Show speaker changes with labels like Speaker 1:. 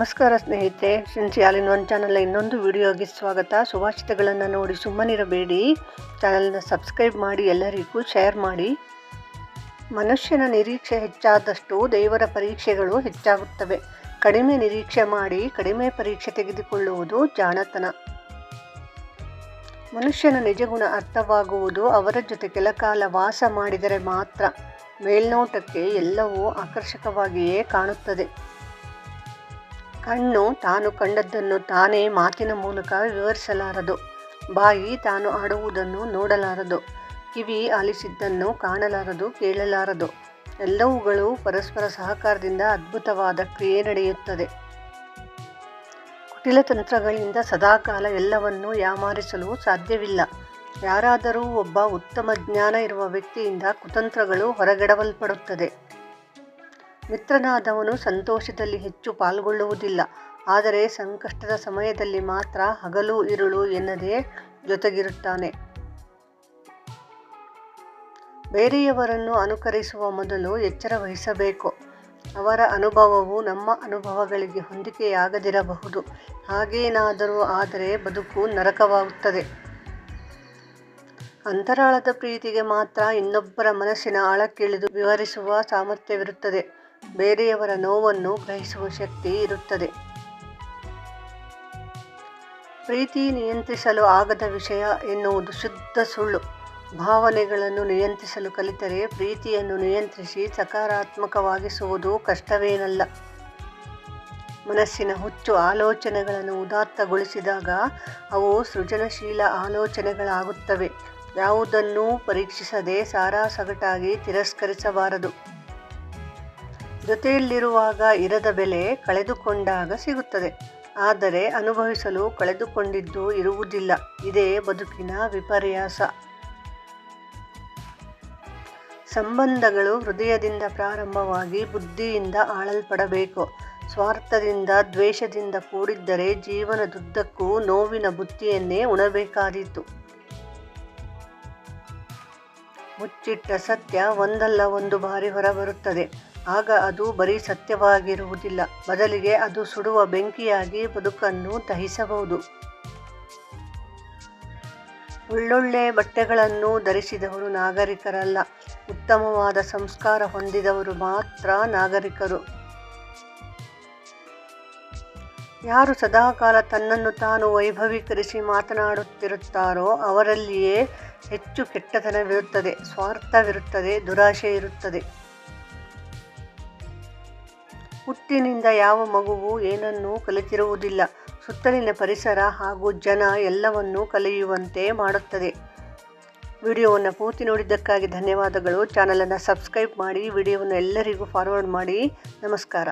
Speaker 1: ನಮಸ್ಕಾರ ಸ್ನೇಹಿತೆ ಸಿನ್ಸಿಯಾಲಿನ್ one channel ಇನ್ನೊಂದು ವಿಡಿಯೋಗೆ ಸ್ವಾಗತ, ಸುಭಾಷಿತಗಳನ್ನು ನೋಡಿ ಸುಮ್ಮನಿರಬೇಡಿ. ಚಾನಲ್ನ ಸಬ್ಸ್ಕ್ರೈಬ್ ಮಾಡಿ, ಎಲ್ಲರಿಗೂ ಶೇರ್ ಮಾಡಿ. ಮನುಷ್ಯನ ನಿರೀಕ್ಷೆ ಹೆಚ್ಚಾದಷ್ಟು ದೇವರ ಪರೀಕ್ಷೆಗಳು ಹೆಚ್ಚಾಗುತ್ತವೆ. ಕಡಿಮೆ ನಿರೀಕ್ಷೆ ಮಾಡಿ, ಕಡಿಮೆ ಪರೀಕ್ಷೆ ತೆಗೆದುಕೊಳ್ಳುವುದು ಜಾಣತನ. ಮನುಷ್ಯನ ನಿಜಗುಣ ಅರ್ಥವಾಗುವುದು ಅವರ ಜೊತೆ ಕೆಲಕಾಲ ವಾಸ ಮಾಡಿದರೆ ಮಾತ್ರ. ಮೇಲ್ನೋಟಕ್ಕೆ ಎಲ್ಲವೂ ಆಕರ್ಷಕವಾಗಿಯೇ ಕಾಣುತ್ತದೆ. ಕಣ್ಣು ತಾನು ಕಂಡದ್ದನ್ನು ತಾನೇ ಮಾತಿನ ಮೂಲಕ ವಿವರಿಸಲಾರದು. ಬಾಯಿ ತಾನು ಆಡುವುದನ್ನು ನೋಡಲಾರದು. ಕಿವಿ ಆಲಿಸಿದ್ದನ್ನು ಕಾಣಲಾರದು, ಕೇಳಲಾರದು. ಎಲ್ಲವುಗಳು ಪರಸ್ಪರ ಸಹಕಾರದಿಂದ ಅದ್ಭುತವಾದ ಕ್ರಿಯೆ ನಡೆಯುತ್ತದೆ. ಕುಟಿಲ ತಂತ್ರಗಳಿಂದ ಸದಾಕಾಲ ಎಲ್ಲವನ್ನೂ ಯಾಮಾರಿಸಲು ಸಾಧ್ಯವಿಲ್ಲ. ಯಾರಾದರೂ ಒಬ್ಬ ಉತ್ತಮ ಜ್ಞಾನ ಇರುವ ವ್ಯಕ್ತಿಯಿಂದ ಕುತಂತ್ರಗಳು ಹೊರಗೆಡವಲ್ಪಡುತ್ತದೆ. ಮಿತ್ರನಾದವನು ಸಂತೋಷದಲ್ಲಿ ಹೆಚ್ಚು ಪಾಲ್ಗೊಳ್ಳುವುದಿಲ್ಲ. ಆದರೆ ಸಂಕಷ್ಟದ ಸಮಯದಲ್ಲಿ ಮಾತ್ರ ಹಗಲು ಇರುಳು ಎನ್ನದೇ ಜೊತೆಗಿರುತ್ತಾನೆ. ಬೇರೆಯವರನ್ನು ಅನುಕರಿಸುವ ಮೊದಲು ಎಚ್ಚರ ವಹಿಸಬೇಕು. ಅವರ ಅನುಭವವು ನಮ್ಮ ಅನುಭವಗಳಿಗೆ ಹೊಂದಿಕೆಯಾಗದಿರಬಹುದು. ಹಾಗೇನಾದರೂ ಆದರೆ ಬದುಕು ನರಕವಾಗುತ್ತದೆ. ಅಂತರಾಳದ ಪ್ರೀತಿಗೆ ಮಾತ್ರ ಇನ್ನೊಬ್ಬರ ಮನಸ್ಸಿನ ಆಳಕ್ಕಿಳಿದು ವಿವರಿಸುವ ಸಾಮರ್ಥ್ಯವಿರುತ್ತದೆ. ಬೇರೆಯವರ ನೋವನ್ನು ಗ್ರಹಿಸುವ ಶಕ್ತಿ ಇರುತ್ತದೆ. ಪ್ರೀತಿ ನಿಯಂತ್ರಿಸಲು ಆಗದ ವಿಷಯ ಎನ್ನುವುದು ಶುದ್ಧ ಸುಳ್ಳು. ಭಾವನೆಗಳನ್ನು ನಿಯಂತ್ರಿಸಲು ಕಲಿತರೆ ಪ್ರೀತಿಯನ್ನು ನಿಯಂತ್ರಿಸಿ ಸಕಾರಾತ್ಮಕವಾಗಿಸುವುದು ಕಷ್ಟವೇನಲ್ಲ. ಮನಸ್ಸಿನ ಹುಚ್ಚು ಆಲೋಚನೆಗಳನ್ನು ಉದಾತ್ತಗೊಳಿಸಿದಾಗ ಅವು ಸೃಜನಶೀಲ ಆಲೋಚನೆಗಳಾಗುತ್ತವೆ. ಯಾವುದನ್ನೂ ಪರೀಕ್ಷಿಸದೆ ಸಾರಾಸಗಟಾಗಿ ತಿರಸ್ಕರಿಸಬಾರದು. ಜೊತೆಯಲ್ಲಿರುವಾಗ ಇರದ ಬೆಲೆ ಕಳೆದುಕೊಂಡಾಗ ಸಿಗುತ್ತದೆ. ಆದರೆ ಅನುಭವಿಸಲು ಕಳೆದುಕೊಂಡಿದ್ದು ಇರುವುದಿಲ್ಲ. ಇದೇ ಬದುಕಿನ ವಿಪರ್ಯಾಸ. ಸಂಬಂಧಗಳು ಹೃದಯದಿಂದ ಪ್ರಾರಂಭವಾಗಿ ಬುದ್ಧಿಯಿಂದ ಆಳಲ್ಪಡಬೇಕು. ಸ್ವಾರ್ಥದಿಂದ, ದ್ವೇಷದಿಂದ ಕೂಡಿದ್ದರೆ ಜೀವನದುದ್ದಕ್ಕೂ ನೋವಿನ ಬುತ್ತಿಯನ್ನೇ ಉಣಬೇಕಾದೀತು. ಮುಚ್ಚಿಟ್ಟ ಸತ್ಯ ಒಂದಲ್ಲ ಒಂದು ಬಾರಿ ಹೊರಬರುತ್ತದೆ. ಆಗ ಅದು ಬರೀ ಸತ್ಯವಾಗಿರುವುದಿಲ್ಲ. ಬದಲಿಗೆ ಅದು ಸುಡುವ ಬೆಂಕಿಯಾಗಿ ಬದುಕನ್ನು ದಹಿಸಬಹುದು. ಒಳ್ಳೊಳ್ಳೆ ಬಟ್ಟೆಗಳನ್ನು ಧರಿಸಿದವರು ನಾಗರಿಕರಲ್ಲ. ಉತ್ತಮವಾದ ಸಂಸ್ಕಾರ ಹೊಂದಿದವರು ಮಾತ್ರ ನಾಗರಿಕರು. ಯಾರು ಸದಾಕಾಲ ತನ್ನನ್ನು ತಾನು ವೈಭವೀಕರಿಸಿ ಮಾತನಾಡುತ್ತಿರುತ್ತಾರೋ ಅವರಲ್ಲಿಯೇ ಹೆಚ್ಚು ಕೆಟ್ಟತನವಿರುತ್ತದೆ, ಸ್ವಾರ್ಥವಿರುತ್ತದೆ ದುರಾಶೆ ಇರುತ್ತದೆ ಹುಟ್ಟಿನಿಂದ ಯಾವ ಮಗುವು ಏನನ್ನೂ ಕಲಿತಿರುವುದಿಲ್ಲ. ಸುತ್ತಲಿನ ಪರಿಸರ ಹಾಗೂ ಜನ ಎಲ್ಲವನ್ನೂ ಕಲಿಯುವಂತೆ ಮಾಡುತ್ತದೆ. ವಿಡಿಯೋವನ್ನು ಪೂರ್ತಿ ನೋಡಿದ್ದಕ್ಕಾಗಿ ಧನ್ಯವಾದಗಳು. ಚಾನಲನ್ನು ಸಬ್ಸ್ಕ್ರೈಬ್ ಮಾಡಿ, ವಿಡಿಯೋವನ್ನು ಎಲ್ಲರಿಗೂ ಫಾರ್ವರ್ಡ್ ಮಾಡಿ. ನಮಸ್ಕಾರ.